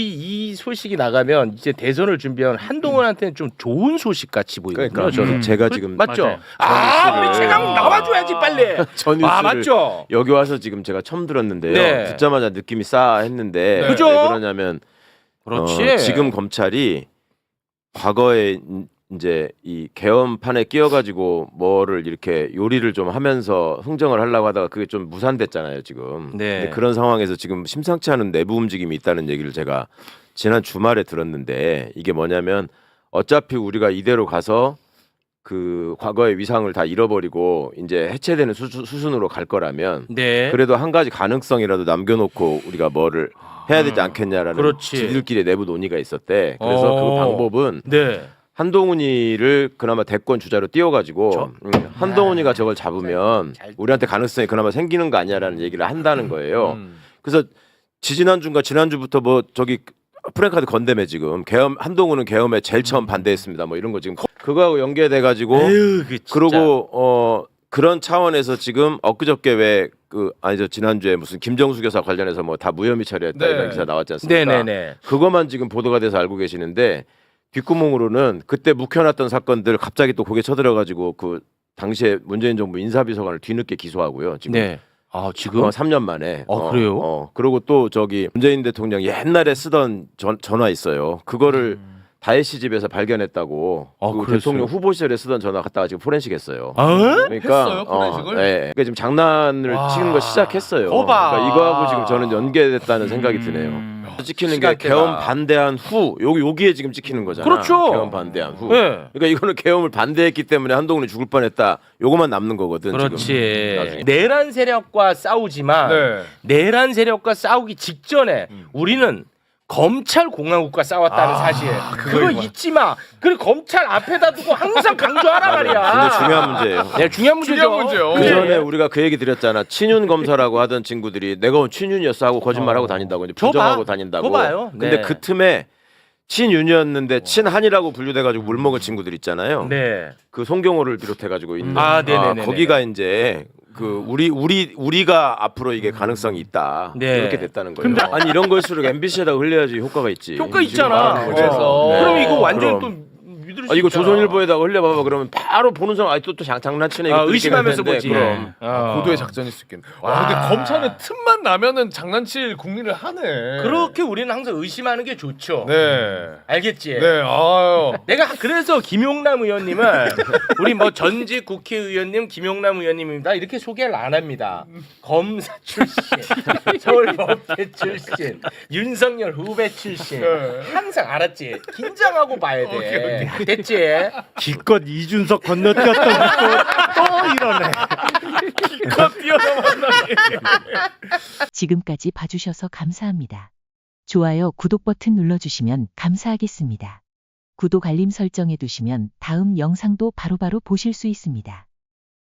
이, 이 소식이 나가면 이제 대선을 준비한 한동훈한테는 좀 좋은 소식 같이 보이거든요. 그러니까 저는 음. 제가 그- 지금 맞죠? 맞아요. 아, 우리 최강 나와줘야지 빨리. 전아 뉴스를 맞죠? 여기 와서 지금 제가 처음 들었는데요. 네. 듣자마자 느낌이 싸했는데 네. 그죠? 왜 그러냐면 그렇지. 어, 지금 검찰이 과거에 인- 이제 이 개헌판에 끼어가지고 뭐를 이렇게 요리를 좀 하면서 흥정을 하려고 하다가 그게 좀 무산됐잖아요 지금. 네. 근데 그런 상황에서 지금 심상치 않은 내부 움직임이 있다는 얘기를 제가 지난 주말에 들었는데 이게 뭐냐면 어차피 우리가 이대로 가서 그 과거의 위상을 다 잃어버리고 이제 해체되는 수준, 수준으로 갈 거라면 네. 그래도 한 가지 가능성이라도 남겨놓고 우리가 뭐를 해야 되지 음. 않겠냐라는 그렇지. 지들끼리 내부 논의가 있었대. 그래서 어. 그 방법은 네. 한동훈이를 그나마 대권 주자로 띄워가지고 저- 음, 한동훈이가 저걸 잡으면 잘- 우리한테 가능성이 그나마 생기는 거 아니야라는 얘기를 한다는 거예요. 음. 그래서 지지난주인가 지난주부터 뭐 저기 프랭카드 건대매 지금 계엄 한동훈은 계엄에 제일 처음 반대했습니다. 뭐 이런 거 지금 그거하고 연계돼 가지고 에휴, 그 진짜. 그러고 어 그런 차원에서 지금 엊그저께 왜 그 아니죠 지난주에 무슨 김정수 교사 관련해서 뭐 다 무혐의 처리했다 네. 이런 기사 나왔지 않습니까? 네네네. 그것만 지금 보도가 돼서 알고 계시는데 뒷구멍으로는 그때 묵혀놨던 사건들 갑자기 또 고개 쳐들어가지고 그 당시에 문재인 정부 인사비서관을 뒤늦게 기소하고요. 지금 네. 아 지금 어, 3년 만에. 어, 그래요? 어, 그리고 또 저기 문재인 대통령 이 옛날에 쓰던 전, 전화 있어요. 그거를 다혜 씨 집에서 발견했다고. 음. 아, 그 그랬어요? 대통령 후보 시절에 쓰던 전화 갖다가 지금 포렌식 했어요. 아? 그러니까 했어요, 포렌식을? 어, 예. 그러니까 지금 장난을 와. 치는 거 시작했어요. 거봐. 그러니까 이거하고 지금 저는 연계됐다는 생각이 드네요. 음. 찍히는 게 시간대가. 개헌 반대한 후 여기 여기에 지금 찍히는 거잖아. 그렇죠. 개헌 반대한 후. 네. 그러니까 이거는 개헌을 반대했기 때문에 한동훈이 죽을 뻔했다. 요거만 남는 거거든. 지금. 그렇지. 나중에. 내란 세력과 싸우지만 네. 내란 세력과 싸우기 직전에 음. 우리는 검찰 공화국과 싸웠다는 아, 사실. 그거 그거 이거. 잊지 마. 그리고 검찰 앞에다 두고 항상 강조하라 말이야. 근데 중요한 문제예요. 네, 중요한 문제죠. 중요한 문제요. 그 그래. 전에 우리가 그 얘기 드렸잖아. 친윤 검사라고 하던 친구들이 내가 친윤이었어 하고 거짓말하고 다닌다고 이제 저 부정하고 봐. 다닌다고. 봐요. 근데 네. 그 틈에 친윤이었는데 친한이라고 분류돼가지고 물 먹은 친구들 있잖아요. 네. 그 송경호를 비롯해가지고 있는. 아, 네네네네. 거기가 이제 그 우리 우리 우리가 앞으로 이게 가능성이 있다. 네. 이렇게 됐다는 거예요. 아니 이런 걸수록 MBC에다 흘려야지 효과가 있지. 효과 있잖아. 그래서. 어. 네. 그럼 이거 완전. 또 아, 이거. 조선일보에다가 흘려봐봐 그러면 바로 보는 사람 아또 또 장- 장난치네 아, 의심하면서 보지. 그럼 어. 고도의 작전일 수 있겠네. 와, 와. 근데 검찰은 틈만 나면은 장난칠 국리를 하네. 그렇게 우리는 항상 의심하는 게 좋죠. 네. 알겠지? 네. 아유. 내가 그래서 김용남 의원님을 우리 뭐 전직 국회의원님 김용남 의원님입니다 이렇게 소개를 안 합니다. 검사 출신, 서울법대 출신, 윤석열 후배 출신. 네. 항상 알았지. 긴장하고 봐야 돼. 오케이, 됐지? 기껏 이준석 건너뛰었던 또 이러네. 기껏 뛰어서 만나게. 지금까지 봐주셔서 감사합니다. 좋아요, 구독 버튼 눌러주시면 감사하겠습니다. 구독 알림 설정해 두시면 다음 영상도 바로바로 보실 수 있습니다.